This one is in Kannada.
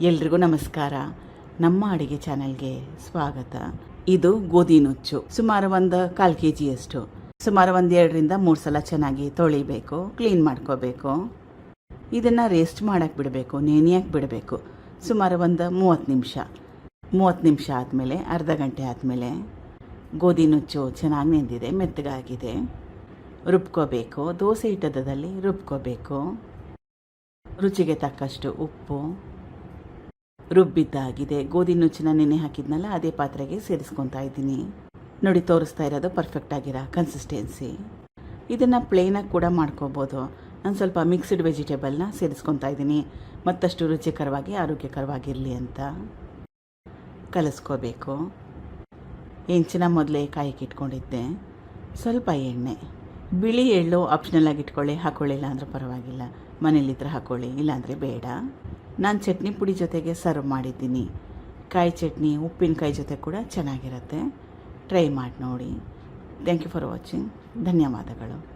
ಎಲ್ರಿಗೂ ನಮಸ್ಕಾರ. ನಮ್ಮ ಅಡುಗೆ ಚಾನೆಲ್ಗೆ ಸ್ವಾಗತ. ಇದು ಗೋಧಿ ನುಚ್ಚು. ಸುಮಾರು ಒಂದು ಕಾಲು ಕೆ ಜಿಯಷ್ಟು ಸುಮಾರು ಒಂದು ಎರಡರಿಂದ ಮೂರು ಸಲ ಚೆನ್ನಾಗಿ ತೊಳಿಬೇಕು, ಕ್ಲೀನ್ ಮಾಡ್ಕೋಬೇಕು. ಇದನ್ನು ರೇಸ್ಟ್ ಮಾಡೋಕ್ಕೆ ಬಿಡಬೇಕು ನೆನೆಯಕ್ಕೆ ಬಿಡಬೇಕು. ಸುಮಾರು ಒಂದು ಮೂವತ್ತು ನಿಮಿಷ. ಮೂವತ್ತು ನಿಮಿಷ ಆದಮೇಲೆ, ಅರ್ಧ ಗಂಟೆ ಆದಮೇಲೆ ಗೋಧಿ ನುಚ್ಚು ಚೆನ್ನಾಗಿ ನೆಂದಿದೆ, ಮೆತ್ತಗಾಗಿದೆ. ರುಬ್ಕೋಬೇಕು. ದೋಸೆ ಹಿಟ್ಟದಲ್ಲಿ ರುಬ್ಕೋಬೇಕು. ರುಚಿಗೆ ತಕ್ಕಷ್ಟು ಉಪ್ಪು. ರುಬ್ಬಿದ್ದಾಗಿದೆ. ಗೋಧಿ ನುಚ್ಚಿನ ನೆನೆ ಹಾಕಿದ್ನಲ್ಲ, ಅದೇ ಪಾತ್ರೆಗೆ ಸೇರಿಸ್ಕೊತಾ ಇದ್ದೀನಿ. ನೋಡಿ, ತೋರಿಸ್ತಾ ಇರೋದು ಪರ್ಫೆಕ್ಟ್ ಆಗಿರೋ ಕನ್ಸಿಸ್ಟೆನ್ಸಿ ಇದನ್ನು ಪ್ಲೇನಾಗಿ ಕೂಡ ಮಾಡ್ಕೋಬೋದು. ನಾನು ಸ್ವಲ್ಪ ಮಿಕ್ಸ್ಡ್ ವೆಜಿಟೇಬಲ್ನ ಸೇರಿಸ್ಕೊತಾ ಇದ್ದೀನಿ. ಮತ್ತಷ್ಟು ರುಚಿಕರವಾಗಿ, ಆರೋಗ್ಯಕರವಾಗಿರಲಿ ಅಂತ. ಕಲಿಸ್ಕೋಬೇಕು. ಹೆಂಚಿನ ಮೊದಲೇ ಕಾಯಿಗೆ ಇಟ್ಕೊಂಡಿದ್ದೆ. ಸ್ವಲ್ಪ ಎಣ್ಣೆ. ಬಿಳಿ ಎಳ್ಳು ಆಪ್ಷನಲ್ ಆಗಿ ಇಟ್ಕೊಳ್ಳಿ, ಹಾಕೊಳ್ಳಿಲ್ಲ ಅಂದರೆ ಪರವಾಗಿಲ್ಲ. ಮನೇಲಿದ್ರೆ ಹಾಕೊಳ್ಳಿ, ಇಲ್ಲಾಂದರೆ ಬೇಡ. ನಾನು ಚಟ್ನಿ ಪುಡಿ ಜೊತೆಗೆ ಸರ್ವ್ ಮಾಡಿದ್ದೀನಿ. ಕಾಯಿ ಚಟ್ನಿ, ಉಪ್ಪಿನಕಾಯಿ ಜೊತೆ ಕೂಡ ಚೆನ್ನಾಗಿರುತ್ತೆ. ಟ್ರೈ ಮಾಡಿ ನೋಡಿ. ಥ್ಯಾಂಕ್ ಯು ಫಾರ್ ವಾಚಿಂಗ್ ಧನ್ಯವಾದಗಳು.